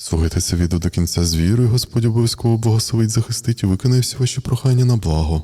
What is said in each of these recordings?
Слухайте це відео до кінця з вірою, Господь обов'язково благословить, захистить і виконає всі ваші прохання на благо.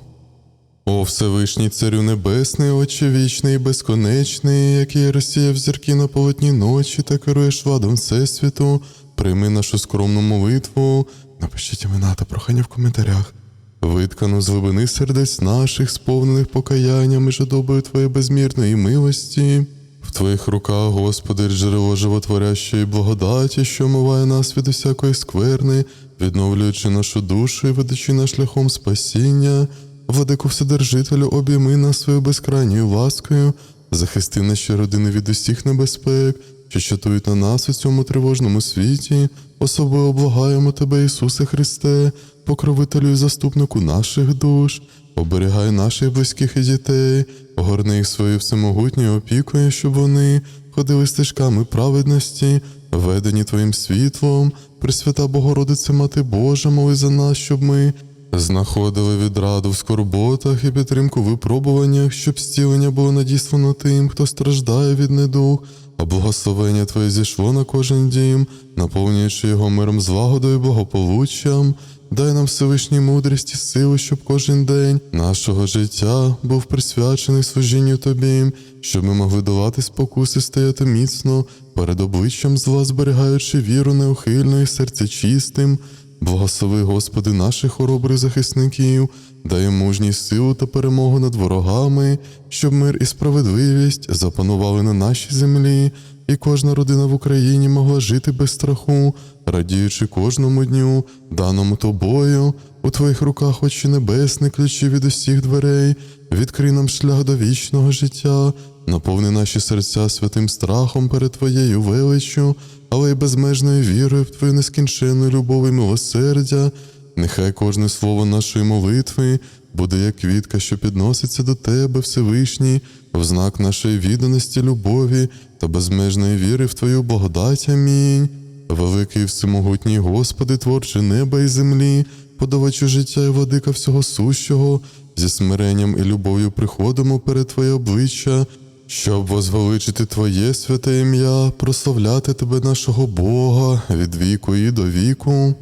О Всевишній Царю Небесний, Отче вічний і безконечний, який розсіяв зірки на полотні ночі та керуєш владом Всесвіту, прийми нашу скромну молитву, напишіть імена та прохання в коментарях. Виткану з глибини сердець наших, сповнених покаянням і жадобою Твоєї безмірної милості. В Твоїх руках, Господи, джерело животворящої благодаті, що омиває нас від усякої скверни, відновлюючи нашу душу і ведучи нас шляхом спасіння. Владику Вседержителю, обійми нас своєю безкрайньою ласкою, захисти наші родини від усіх небезпек, що чатують на нас у цьому тривожному світі. Особливо благаємо Тебе, Ісусе Христе, покровителю і заступнику наших душ, оберігай наших близьких і дітей, огорни їх своєю всемогутньою опікою, щоб вони ходили стежками праведності, ведені Твоїм світлом, Пресвята Богородице Мати Божа, моли за нас, щоб ми знаходили відраду в скорботах і підтримку в випробуваннях, щоб зцілення було надіслано тим, хто страждає від недуг, а благословення Твоє зійшло на кожен дім, наповнюючи його миром злагодою і благополуччям. Дай нам Всевишній мудрість і силу, щоб кожен день нашого життя був присвячений служінню Тобі, щоб ми могли долати спокуси, стояти міцно перед обличчям зла, зберігаючи віру неухильну і серце чистим. Благослови, Господи, наших хоробрих захисників, дай мужність силу та перемогу над ворогами, щоб мир і справедливість запанували на нашій землі, і кожна родина в Україні могла жити без страху, радіючи кожному дню, даному тобою, у твоїх руках очі небесні, ключі від усіх дверей, відкрий нам шлях до вічного життя, наповни наші серця святим страхом перед Твоєю величчю, але й безмежною вірою в Твою нескінченну любов і милосердя. Нехай кожне слово нашої молитви буде як квітка, що підноситься до Тебе, Всевишній, в знак нашої відданості, любові та безмежної віри в Твою благодать. Амінь. Великий всемогутній Господи, творче неба і землі, подавачу життя і владика всього сущого, зі смиренням і любов'ю приходимо перед Твоє обличчя, щоб возвеличити Твоє святе ім'я, прославляти Тебе, нашого Бога, від віку і до віку.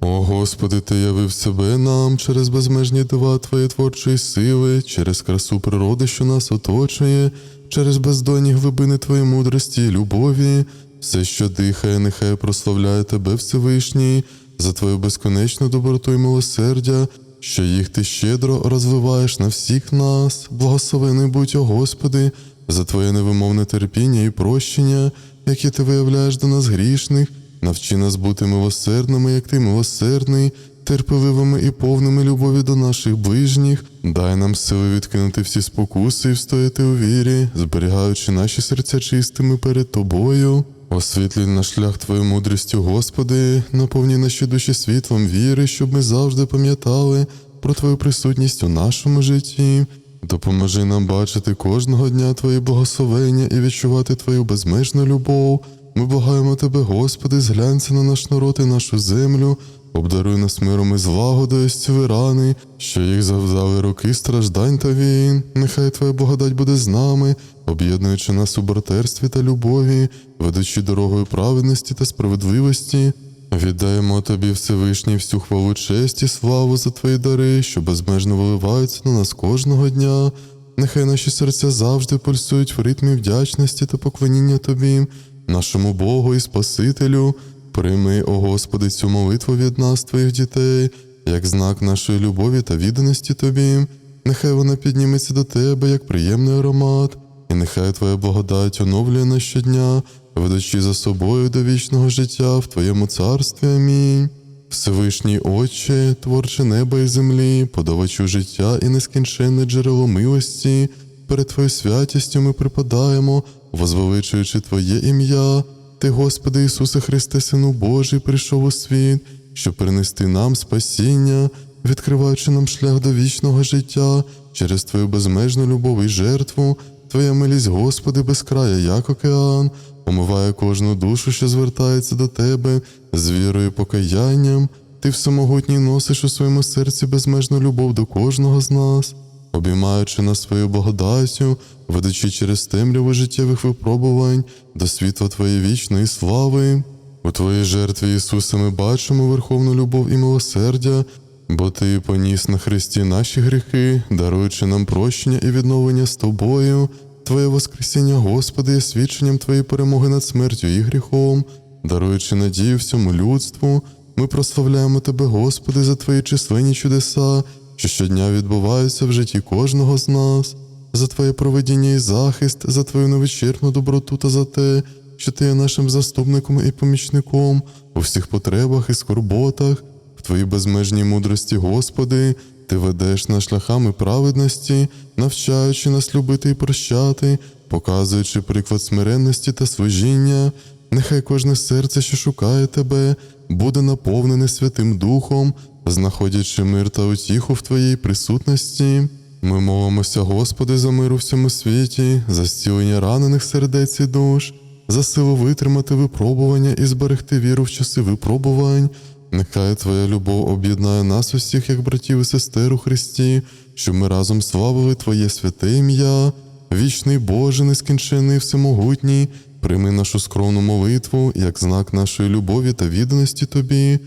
О Господи, Ти явив себе нам через безмежні дива Твоєї творчої сили, через красу природи, що нас оточує, через бездонні глибини Твоєї мудрості і любові. Все, що дихає, нехай прославляє Тебе Всевишній, за Твою безконечну доброту і милосердя, що їх Ти щедро розвиваєш на всіх нас. Благословений будь, о Господи, за Твоє невимовне терпіння і прощення, які Ти виявляєш до нас грішних. Навчи нас бути милосердними, як ти милосердний, терпеливими і повними любові до наших ближніх. Дай нам сили відкинути всі спокуси і встояти у вірі, зберігаючи наші серця чистими перед тобою. Освітлюй наш шлях Твоєю мудрістю, Господи, наповні наші душі світлом віри, щоб ми завжди пам'ятали про Твою присутність у нашому житті. Допоможи нам бачити кожного дня Твої благословення і відчувати Твою безмежну любов. Ми благаємо Тебе, Господи, зглянься на наш народ і нашу землю, обдаруй нас миром і злагодою зціли рани, що їх завдали роки страждань та війн. Нехай Твоя благодать буде з нами, об'єднуючи нас у братерстві та любові, ведучи дорогою праведності та справедливості. Віддаємо Тобі Всевишній всю хвалу честь і славу за Твої дари, що безмежно виливаються на нас кожного дня. Нехай наші серця завжди пульсують в ритмі вдячності та поклоніння Тобі, нашому Богу і Спасителю. Прийми, о Господи, цю молитву від нас, Твоїх дітей, як знак нашої любові та відданості Тобі. Нехай вона підніметься до Тебе, як приємний аромат, і нехай Твоя благодать оновлює нас щодня, ведучи за собою до вічного життя в Твоєму царстві. Амінь. Всевишній Отче, творче неба і землі, подавачу життя і нескінченне джерело милості, перед Твоєю святістю ми припадаємо, возвеличуючи Твоє ім'я. Ти, Господи Ісусе Христе, Сину Божий, прийшов у світ, щоб принести нам спасіння, відкриваючи нам шлях до вічного життя через Твою безмежну любов і жертву, Твоя милість, Господи, безкрая, як океан, омиває кожну душу, що звертається до Тебе з вірою і покаянням. Ти всемогутній носиш у своєму серці безмежну любов до кожного з нас, обіймаючи нас свою благодаттю, ведучи через темряву життєвих випробувань до світла Твоєї вічної слави. У Твоїй жертві Ісусе ми бачимо верховну любов і милосердя, бо Ти поніс на Христі наші гріхи, даруючи нам прощення і відновлення з Тобою. Твоє Воскресіння, Господи, є свідченням Твоєї перемоги над смертю і гріхом, даруючи надію всьому людству. Ми прославляємо Тебе, Господи, за Твої численні чудеса, що щодня відбуваються в житті кожного з нас, за Твоє проведіння і захист, за Твою невичерпну доброту та за те, що Ти є нашим заступником і помічником у всіх потребах і скорботах, в Твоїй безмежній мудрості, Господи, Ти ведеш нас шляхами праведності, навчаючи нас любити і прощати, показуючи приклад смиренності та служіння. Нехай кожне серце, що шукає Тебе, буде наповнене Святим Духом, знаходячи мир та утіху в Твоїй присутності. Ми молимося, Господи, за мир у всьому світі, за зцілення ранених сердець і душ, за силу витримати випробування і зберегти віру в часи випробувань. Нехай Твоя любов об'єднає нас усіх, як братів і сестер у Христі, щоб ми разом славили Твоє святе ім'я, вічний Боже, нескінчений, всемогутній, прийми нашу скромну молитву як знак нашої любові та відданості Тобі.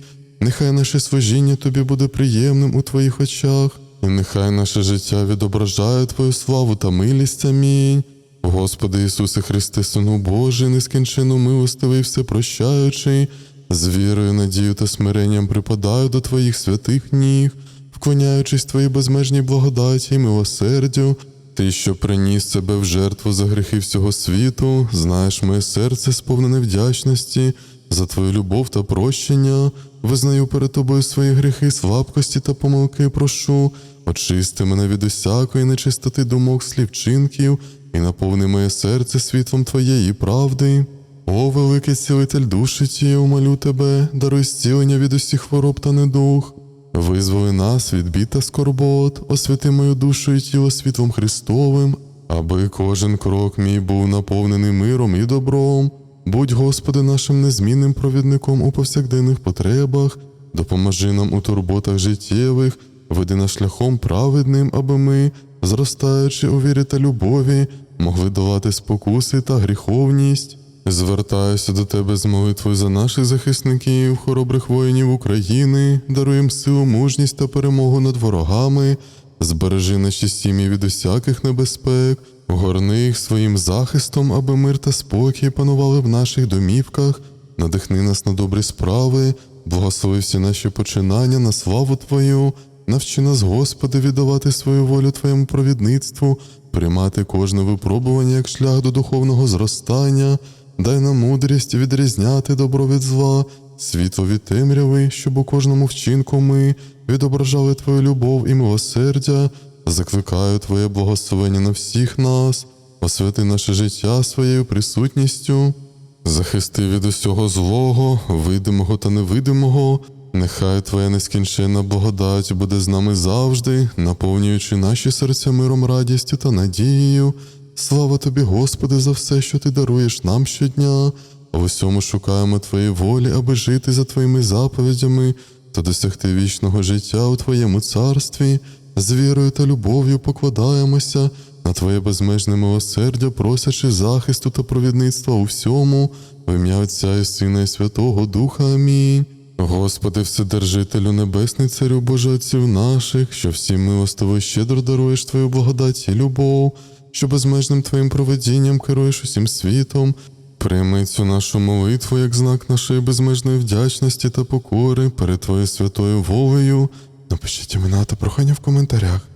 Нехай наше служіння Тобі буде приємним у Твоїх очах, і нехай наше життя відображає Твою славу та милість. Амінь. Господи Ісусе Христе, Сину Божий, нескінченно милостивий, всепрощаючий, з вірою, надією та смиренням припадаю до Твоїх святих ніг, вклоняючись Твоїй безмежній благодаті і милосердю, Ти, що приніс себе в жертву за гріхи всього світу, знаєш моє серце сповнене вдячності за Твою любов та прощення, визнаю перед Тобою свої гріхи, слабкості та помилки, прошу, очисти мене від усякої нечистоти думок, слів, чинків, і наповни моє серце світлом Твоєї правди. О, великий цілитель душі тієї, умолю тебе, даруй зцілення від усіх хвороб та недух. Визволи нас від бід та скорбот, освяти мою душу і тіло світлом Христовим, аби кожен крок мій був наповнений миром і добром. Будь, Господи, нашим незмінним провідником у повсякденних потребах, допоможи нам у турботах життєвих, веди нас шляхом праведним, аби ми, зростаючи у вірі та любові, могли долати спокуси та гріховність. Звертаюся до Тебе з молитвою за наших захисників, хоробрих воїнів України, даруєм силу, мужність та перемогу над ворогами, збережи наші сім'ї від усяких небезпек, горни їх своїм захистом, аби мир та спокій панували в наших домівках, надихни нас на добрі справи, благослови всі наші починання на славу Твою, навчи нас, Господи, віддавати свою волю Твоєму провідництву, приймати кожне випробування як шлях до духовного зростання. Дай нам мудрість відрізняти добро від зла, світло від темряви, щоб у кожному вчинку ми відображали Твою любов і милосердя, закликаю Твоє благословення на всіх нас, освяти наше життя своєю присутністю, захисти від усього злого, видимого та невидимого. Нехай Твоя нескінченна благодать буде з нами завжди, наповнюючи наші серця миром, радістю та надією. Слава тобі, Господи, за все, що ти даруєш нам щодня. В усьому шукаємо Твоєї волі, аби жити за Твоїми заповідями та досягти вічного життя у Твоєму царстві. З вірою та любов'ю покладаємося на Твоє безмежне милосердя, просячи захисту та провідництва у всьому, в ім'я Отця і Сина і Святого Духа. Амінь. Господи, Вседержителю Небесний, Царю Боже Отців наших, що всім милостиво і щедро даруєш Твою благодать і любов, що безмежним Твоїм проведінням керуєш усім світом. Прийми цю нашу молитву як знак нашої безмежної вдячності та покори перед Твоєю святою волею. Напишіть імена та прохання в коментарях.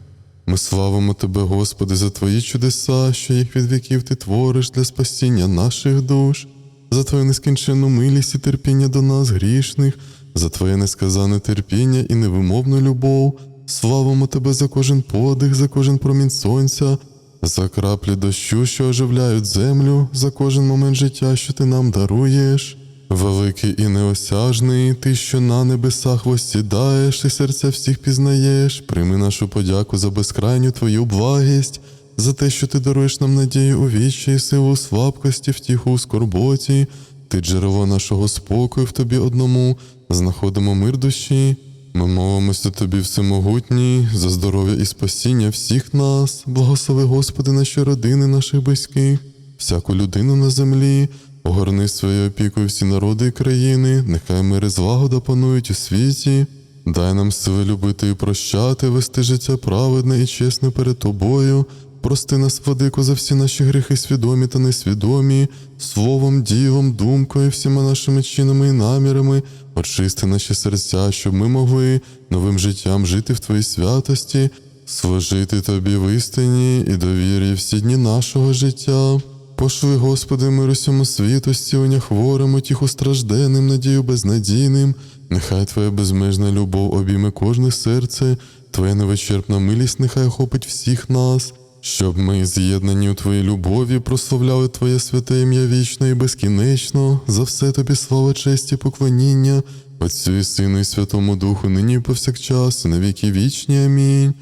Ми славимо Тебе, Господи, за Твої чудеса, що їх від віків Ти твориш для спасіння наших душ, за Твою нескінченну милість і терпіння до нас, грішних, за Твоє несказане терпіння і невимовну любов. Славимо Тебе за кожен подих, за кожен промінь сонця, за краплі дощу, що оживляють землю, за кожен момент життя, що ти нам даруєш. Великий і неосяжний, ти, що на небесах восідаєш і серця всіх пізнаєш, прийми нашу подяку за безкрайню твою благість, за те, що ти даруєш нам надію у вічі і силу слабкості, втіху у скорботі, ти джерело нашого спокою в тобі одному, знаходимо мир душі. Ми молимося тобі, всемогутній, за здоров'я і спасіння всіх нас, благослови, Господи, наші родини, наших близьких, всяку людину на землі, огорни своєю опікою всі народи і країни, нехай мир і злагода панують у світі. Дай нам сили любити і прощати, вести життя праведне і чесне перед тобою. Прости нас, владико, за всі наші гріхи, свідомі та несвідомі, словом, ділом, думкою, всіма нашими чинами і намірами, очисти наші серця, щоб ми могли новим життям жити в Твоїй святості, служити Тобі в істині і довір'ї всі дні нашого життя. Пошли, Господи, мир усьому світу, зцілення хворим, утіху стражденним, надію безнадійним. Нехай Твоя безмежна любов обійме кожне серце, Твоя невичерпна милість нехай охопить всіх нас, щоб ми, з'єднані у Твоїй любові, прославляли Твоє святе ім'я вічно і безкінечно, за все тобі слава, честь і поклоніння, Отцю і Сину, і Святому Духу, нині і повсякчас, і на віки вічні. Амінь.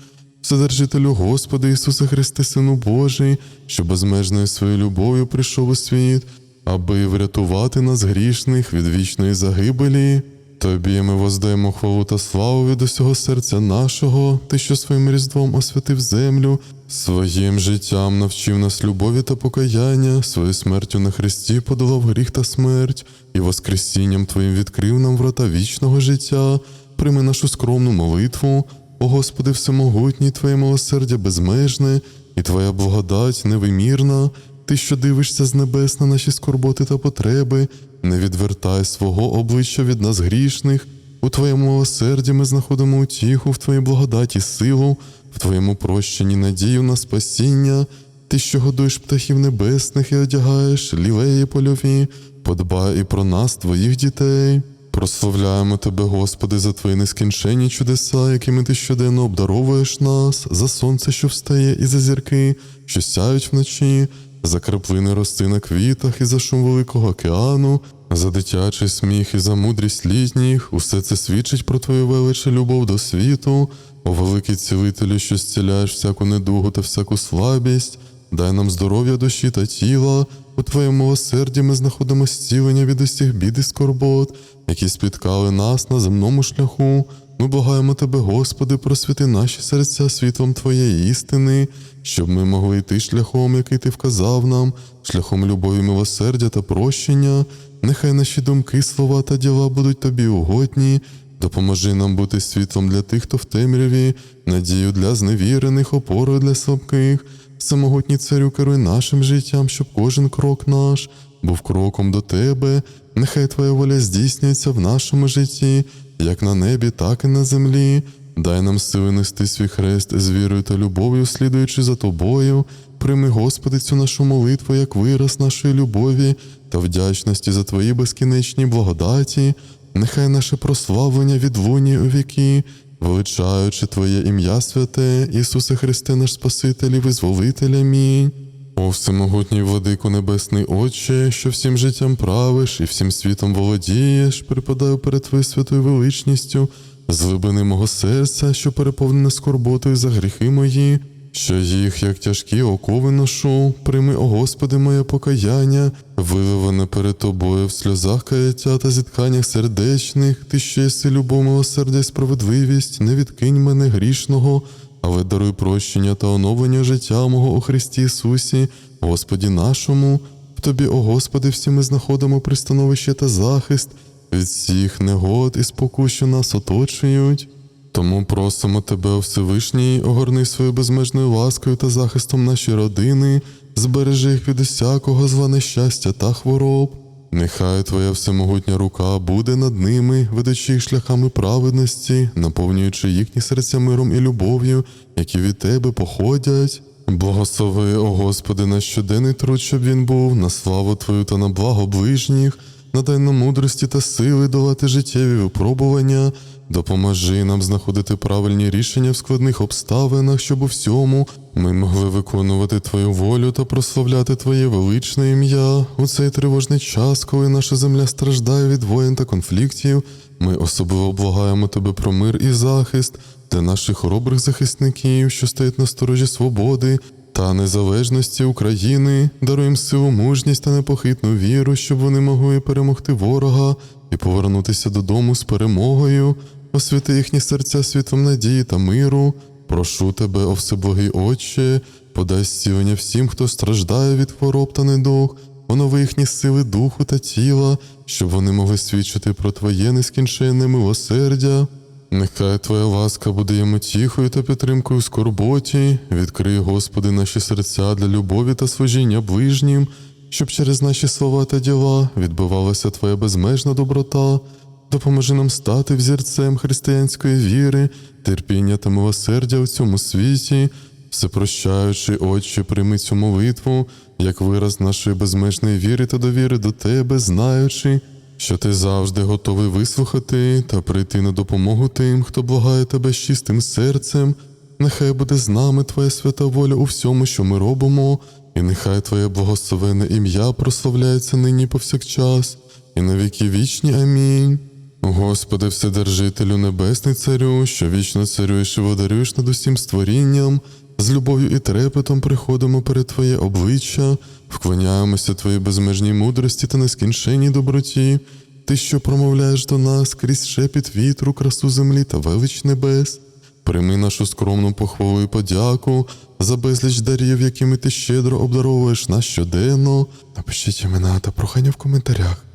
Вседержителю Господи Ісусе Христе, Сину Божий, що безмежною своєю любов'ю прийшов у світ, аби врятувати нас грішних від вічної загибелі. Тобі ми воздаємо хвалу та славу від усього серця нашого, Ти, що своїм різдвом освятив землю, своїм життям навчив нас любові та покаяння, своєю смертю на Христі подолав гріх та смерть, і воскресінням Твоїм відкрив нам врата вічного життя. Прийми нашу скромну молитву. О Господи, всемогутній, Твоє милосердя безмежне, і Твоя благодать невимірна, Ти, що дивишся з небес на наші скорботи та потреби, не відвертай свого обличчя від нас грішних. У Твоєму милосерді ми знаходимо утіху в Твоїй благодаті силу, в Твоєму прощенні надію на спасіння. Ти, що годуєш птахів небесних і одягаєш лілеї польові, подбай і про нас, Твоїх дітей. Прославляємо Тебе, Господи, за Твої нескінченні чудеса, якими Ти щоденно обдаровуєш нас, за сонце, що встає, і за зірки, що сяють вночі, за краплини рости на квітах і за шум великого океану, за дитячий сміх і за мудрість літніх. Усе це свідчить про Твою велич і любов до світу, о великий цілителю, що зціляєш всяку недугу та всяку слабість. Дай нам здоров'я душі та тіла. У Твоєму милосерді ми знаходимо зцілення від усіх бід і скорбот, які спіткали нас на земному шляху. Ми благаємо Тебе, Господи, просвіти наші серця світлом Твоєї істини, щоб ми могли йти шляхом, який Ти вказав нам, шляхом любові, милосердя та прощення. Нехай наші думки, слова та діла будуть Тобі угодні. Допоможи нам бути світлом для тих, хто в темряві, надію для зневірених, опорою для слабких. Всемогутній царю керуй нашим життям, щоб кожен крок наш був кроком до тебе. Нехай Твоя воля здійснюється в нашому житті, як на небі, так і на землі. Дай нам сили нести свій хрест з вірою та любов'ю, слідуючи за тобою. Прийми, Господи, цю нашу молитву як вираз нашої любові та вдячності за Твої безкінечні благодаті. Нехай наше прославлення відлунює у віки, величаючи Твоє ім'я святе, Ісусе Христе, наш Спаситель і Визволитель. Амінь. О всемогутній владику Небесний Отче, що всім життям правиш і всім світом володієш, припадаю перед Твоєю святою величністю, з глибини мого серця, що переповнене скорботою за гріхи мої, що їх, як тяжкі окови ношу, прийми, о Господи, моє покаяння, виливане перед Тобою в сльозах каяття та зітканнях сердечних, Ти що єси любов, милосердя і справедливість, не відкинь мене грішного, але даруй прощення та оновлення життя мого у Христі Ісусі, Господі нашому. В Тобі, о Господи, всі ми знаходимо пристановище та захист від всіх негод і спокус, що нас оточують. Тому просимо Тебе, о Всевишній, огорни своєю безмежною ласкою та захистом наші родини, збережи їх від усякого зла нещастя та хвороб. Нехай Твоя всемогутня рука буде над ними, ведучи їх шляхами праведності, наповнюючи їхні серця миром і любов'ю, які від Тебе походять. Благослови, о Господи, на щоденний труд, щоб він був, на славу Твою та на благо ближніх, надай нам мудрості та сили долати життєві випробування, допоможи нам знаходити правильні рішення в складних обставинах, щоб у всьому ми могли виконувати Твою волю та прославляти Твоє величне ім'я у цей тривожний час, коли наша земля страждає від воєн та конфліктів. Ми особливо благаємо Тебе про мир і захист для наших хоробрих захисників, що стоять на сторожі свободи та незалежності України, даруй силу, мужність та непохитну віру, щоб вони могли перемогти ворога і повернутися додому з перемогою, освіти їхні серця світлом надії та миру. Прошу тебе, о всеблагий Отче, подай зцілення всім, хто страждає від хвороб та недуг, онови їхні сили духу та тіла, щоб вони могли свідчити про Твоє нескінченне милосердя. Нехай Твоя ласка буде йому тіхою та підтримкою в скорботі. Відкрий, Господи, наші серця для любові та служіння ближнім, щоб через наші слова та діла відбивалася Твоя безмежна доброта. Допоможи нам стати взірцем християнської віри, терпіння та милосердя у цьому світі. Всепрощаючи, Отче, прийми цю молитву, як вираз нашої безмежної віри та довіри до Тебе, знаючи, що ти завжди готовий вислухати та прийти на допомогу тим, хто благає тебе з чистим серцем. Нехай буде з нами Твоя свята воля у всьому, що ми робимо, і нехай Твоє благословене ім'я прославляється нині повсякчас, і на віки вічні. Амінь. Господи, Вседержителю Небесний Царю, що вічно царюєш і водарюєш над усім створінням, з любов'ю і трепетом приходимо перед Твоє обличчя, вклоняємося Твоїй безмежній мудрості та нескінченній доброті, Ти, що промовляєш до нас крізь шепіт вітру, красу землі та велич небес. Прийми нашу скромну похвалу і подяку за безліч дарів, якими ти щедро обдаровуєш нас щоденно. Напишіть імена та прохання в коментарях.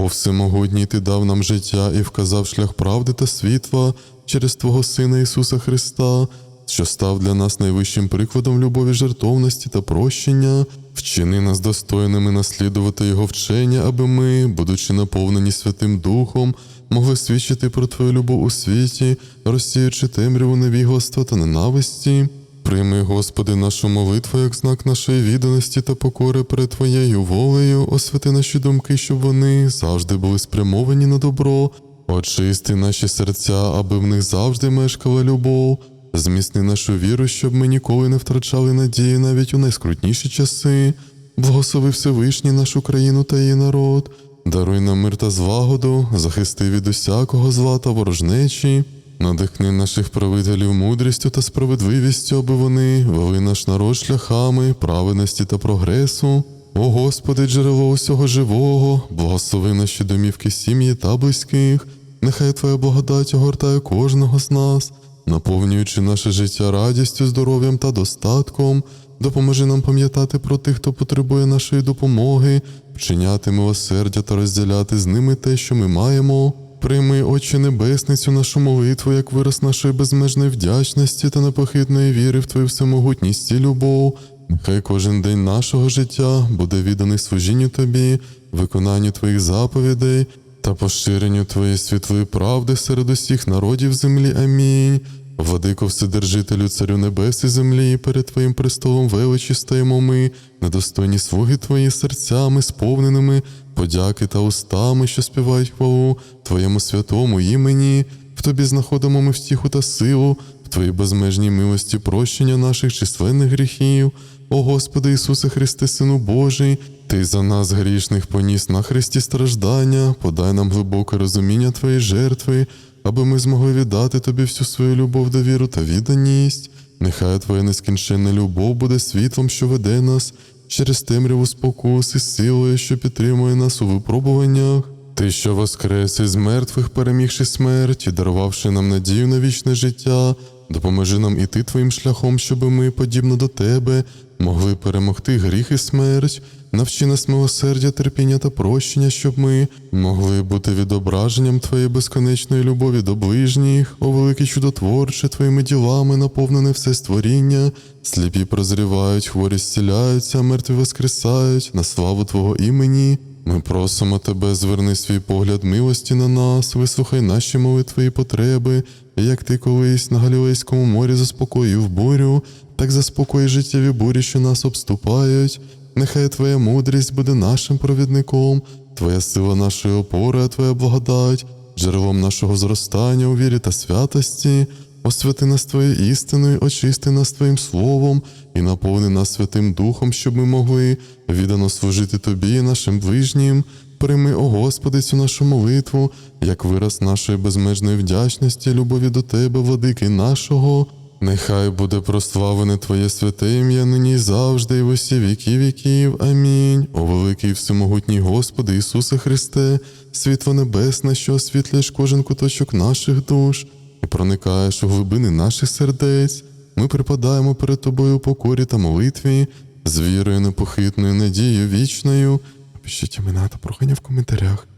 О всемогутній ти дав нам життя і вказав шлях правди та світла через Твого Сина Ісуса Христа, що став для нас найвищим прикладом любові, жертовності та прощення. Вчини нас достойними наслідувати Його вчення, аби ми, будучи наповнені Святим Духом, могли свідчити про Твою любов у світі, розсіючи темряву невігластва та ненависті. Прийми, Господи, нашу молитву як знак нашої відданості та покори перед Твоєю волею, освяти наші думки, щоб вони завжди були спрямовані на добро, очисти наші серця, аби в них завжди мешкала любов. Зміцни нашу віру, щоб ми ніколи не втрачали надії навіть у найскрутніші часи. Благослови Всевишній нашу країну та її народ, даруй нам мир та злагоду, захисти від усякого зла та ворожнечі. Надихни наших правителів мудрістю та справедливістю, аби вони вели наш народ шляхами праведності та прогресу. О Господи, джерело усього живого, благослови наші домівки сім'ї та близьких. Нехай Твоя благодать огортає кожного з нас, наповнюючи наше життя радістю, здоров'ям та достатком. Допоможи нам пам'ятати про тих, хто потребує нашої допомоги, вчиняти милосердя та розділяти з ними те, що ми маємо. Прийми, Отче Небесний, цю нашу молитву, як вираз нашої безмежної вдячності та непохитної віри в Твою всемогутність і любов. Нехай кожен день нашого життя буде відданий служінню Тобі, виконанню Твоїх заповідей та поширенню Твоєї світлої правди серед усіх народів землі. Амінь. Владико Вседержителю, Царю Небес і землі, перед Твоїм престолом величі стаємо ми, недостойні слуги Твої серцями, сповненими подяки та устами, що співають хвалу Твоєму святому імені. В Тобі знаходимо ми втіху та силу, в Твоїй безмежній милості прощення наших численних гріхів. О Господи Ісусе Христе, Сину Божий, Ти за нас грішних поніс на хресті страждання, подай нам глибоке розуміння Твоєї жертви, аби ми змогли віддати Тобі всю свою любов, довіру та відданість. Нехай Твоя нескінченна любов буде світлом, що веде нас через темряву спокус і силою, що підтримує нас у випробуваннях. Ти, що воскрес із мертвих, перемігши смерть і дарувавши нам надію на вічне життя, допоможи нам іти твоїм шляхом, щоби ми, подібно до тебе, могли перемогти гріх і смерть. Навчи нас милосердя, терпіння та прощення, щоб ми могли бути відображенням Твоєї безконечної любові до ближніх, о великий чудотворче, Твоїми ділами наповнене все створіння, сліпі прозрівають, хворі зціляються, мертві воскресають на славу Твого імені. Ми просимо Тебе, зверни свій погляд милості на нас, вислухай наші молитви і потреби, як ти колись на Галілейському морі заспокоїв бурю, так заспокої життєві бурі, що нас обступають. Нехай Твоя мудрість буде нашим провідником, Твоя сила нашої опори, Твоя благодать, джерелом нашого зростання у вірі та святості. Освяти нас Твоєю істиною, очисти нас Твоїм словом і наповни нас Святим Духом, щоб ми могли віддано служити Тобі і нашим ближнім. Прийми, о Господи, цю нашу молитву, як вираз нашої безмежної вдячності, любові до Тебе, владики нашого. Нехай буде прославлене Твоє святе ім'я нині завжди, і в усі віки віків. Амінь. О великий всемогутній Господи Ісусе Христе, світло небесне, що освітлюєш кожен куточок наших душ і проникаєш у глибини наших сердець. Ми припадаємо перед Тобою у покорі та молитві, з вірою непохитною надією вічною Напишіть імена та прохання в коментарях.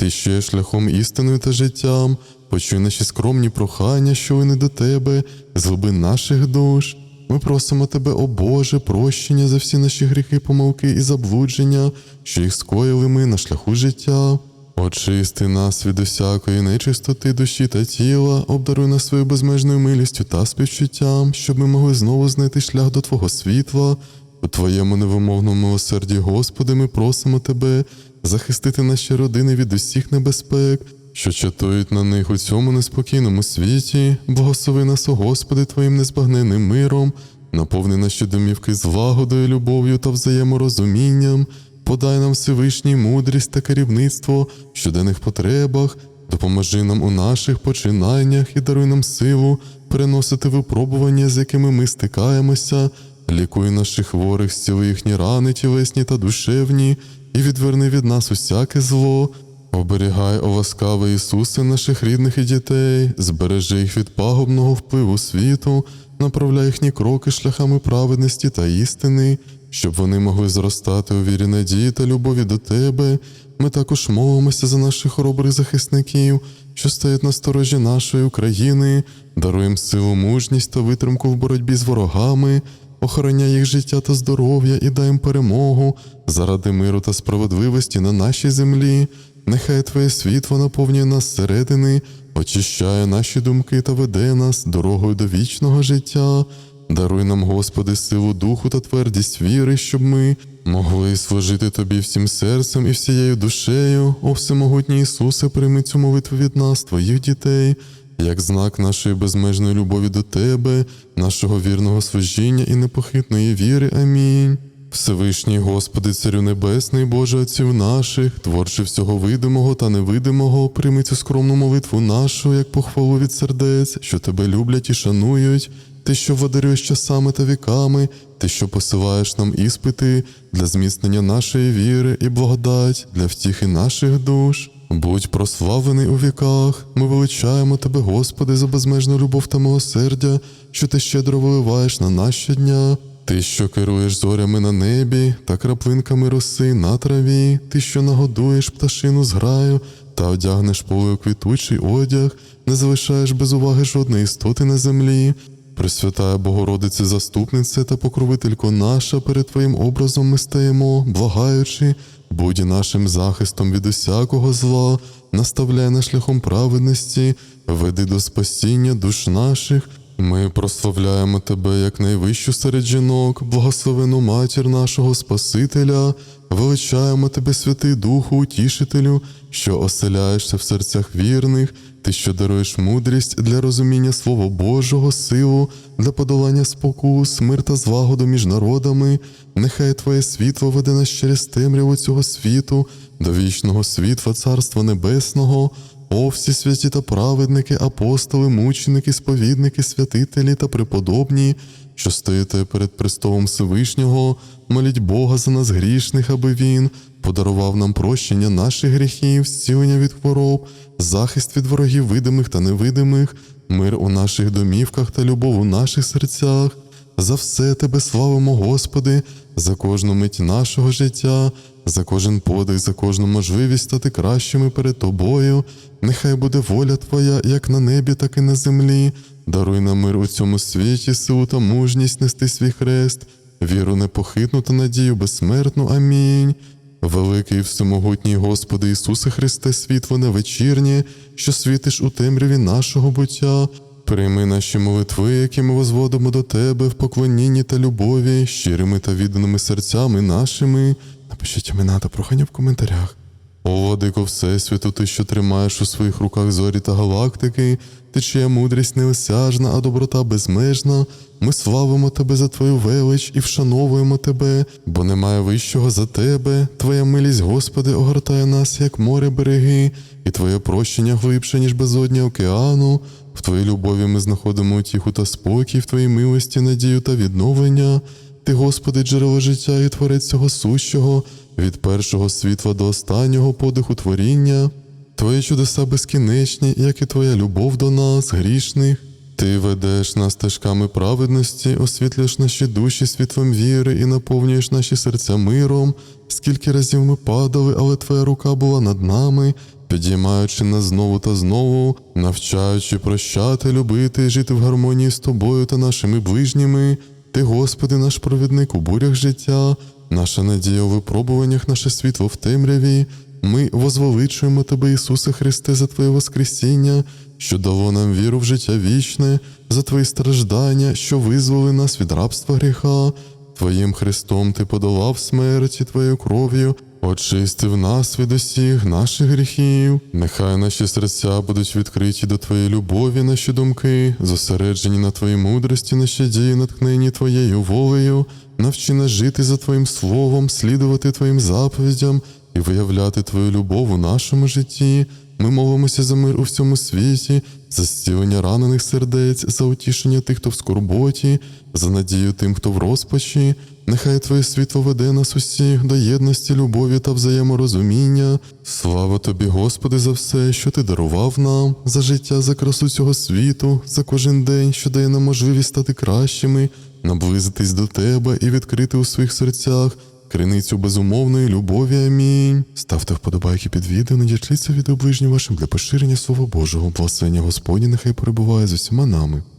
Ти що є шляхом істиною та життям, почуй наші скромні прохання, що вони до тебе, з глибин наших душ. Ми просимо тебе, о Боже, прощення за всі наші гріхи, помилки і заблудження, що їх скоїли ми на шляху життя. Очисти нас від усякої нечистоти душі та тіла, обдаруй нас своєю безмежною милістю та співчуттям, щоб ми могли знову знайти шлях до Твого світла. У Твоєму невимовному милосерді, Господи, ми просимо Тебе захистити наші родини від усіх небезпек, що чатують на них у цьому неспокійному світі. Благослови нас, о Господи, Твоїм незбагненним миром, наповни наші домівки злагодою, любов'ю та взаєморозумінням. Подай нам Всевишній мудрість та керівництво в щоденних потребах, допоможи нам у наших починаннях і даруй нам силу переносити випробування, з якими ми стикаємося, лікуй наших хворих, зціли їхні рани, тілесні та душевні, і відверни від нас усяке зло. Оберігай, о ласкавий Ісусе, наших рідних і дітей, збережи їх від пагубного впливу світу, направляй їхні кроки шляхами праведності та істини, щоб вони могли зростати у вірі надії та любові до Тебе. Ми також молимося за наших хоробрих захисників, що стоять на сторожі нашої України, даруємо силу, мужність та витримку в боротьбі з ворогами, охороняй їх життя та здоров'я і дай їм перемогу заради миру та справедливості на нашій землі. Нехай Твоє світло наповнює нас зсередини, очищає наші думки та веде нас дорогою до вічного життя. Даруй нам, Господи, силу духу та твердість віри, щоб ми могли служити Тобі всім серцем і всією душею. О всемогутній Ісусе, прийми цю молитву від нас, Твоїх дітей, як знак нашої безмежної любові до Тебе, нашого вірного служіння і непохитної віри. Амінь. Всевишній Господи, Царю Небесний, Боже Отців наших, творче всього видимого та невидимого, прийми цю скромну молитву нашу, як похвалу від сердець, що тебе люблять і шанують, ти, що водарюєш часами та віками, ти, що посилаєш нам іспити для зміцнення нашої віри і благодать для втіхи наших душ. Будь прославлений у віках, ми величаємо Тебе, Господи, за безмежну любов та милосердя, що ти щедро виливаєш на нас щодня. Ти, що керуєш зорями на небі та краплинками роси на траві, ти, що нагодуєш пташину з граю та одягнеш полею квітучий одяг, не залишаєш без уваги жодної істоти на землі. Пресвятая Богородице, заступниця та покровителько наша, перед Твоїм образом ми стаємо, благаючи, будь нашим захистом від усякого зла, наставляй на шляхом праведності, веди до спасіння душ наших. Ми прославляємо Тебе як найвищу серед жінок, благословену матір нашого Спасителя, величаємо Тебе, Святий Духу, Утішителю, що оселяєшся в серцях вірних, Ти, що даруєш мудрість для розуміння Слова Божого, силу, для подолання спокус, мир та злагоду між народами. Нехай Твоє світло веде нас через темряву цього світу, до вічного світла Царства Небесного. О, всі святі та праведники, апостоли, мученики, сповідники, святителі та преподобні, що стоїте перед престолом Всевишнього, моліть Бога за нас грішних, аби Він подарував нам прощення наших гріхів, зцілення від хвороб, захист від ворогів видимих та невидимих, мир у наших домівках та любов у наших серцях. За все Тебе славимо, Господи, за кожну мить нашого життя, за кожен подих, за кожну можливість стати кращими перед Тобою. Нехай буде воля Твоя як на небі, так і на землі. Даруй нам мир у цьому світі, силу та мужність нести свій хрест, віру непохитну та надію безсмертну. Амінь. Великий всемогутній Господи Ісусе Христе, світло невечірнє, що світиш у темряві нашого буття. Прийми наші молитви, які ми возводимо до Тебе в поклонінні та любові, щирими та відданими серцями нашими. Напишіть імена та прохання в коментарях. О, владико Всесвіту, ти, що тримаєш у своїх руках зорі та галактики, ти чия мудрість неосяжна, а доброта безмежна. Ми славимо тебе за твою велич і вшановуємо тебе, бо немає вищого за тебе. Твоя милість, Господи, огортає нас, як море береги, і Твоє прощення глибше, ніж безодня океану. В Твоїй любові ми знаходимо утіху та спокій, в Твоїй милості, надію та відновлення. Ти, Господи, джерело життя і творець цього сущого, від першого світла до останнього подиху творіння. Твої чудеса безкінечні, як і Твоя любов до нас, грішних. Ти ведеш нас стежками праведності, освітлюєш наші душі світлом віри і наповнюєш наші серця миром. Скільки разів ми падали, але твоя рука була над нами, підіймаючи нас знову та знову, навчаючи прощати, любити, жити в гармонії з тобою та нашими ближніми. Ти, Господи, наш провідник у бурях життя, наша надія у випробуваннях, наше світло в темряві. Ми возвеличуємо Тебе, Ісусе Христе, за Твоє Воскресіння, що дало нам віру в життя вічне, за Твої страждання, що визволи нас від рабства гріха. Твоїм Христом Ти подолав смерть і Твоєю кров'ю, очистив нас від усіх наших гріхів. Нехай наші серця будуть відкриті до Твоєї любові, наші думки, зосереджені на Твоїй мудрості, наші дії, натхнені Твоєю волею. Навчи нас жити за Твоїм словом, слідувати Твоїм заповідям і виявляти Твою любов у нашому житті. Ми молимося за мир у всьому світі, за зцілення ранених сердець, за утішення тих, хто в скорботі, за надію тим, хто в розпачі. Нехай Твоє світло веде нас усіх до єдності, любові та взаєморозуміння. Слава Тобі, Господи, за все, що Ти дарував нам, за життя, за красу цього світу, за кожен день, що дає нам можливість стати кращими, наблизитись до Тебе і відкрити у своїх серцях криницю безумовної любові. Амінь. Ставте вподобайки під відео, надячліться від ближнім вашим для поширення Слова Божого. Благословення Господні нехай перебуває з усіма нами.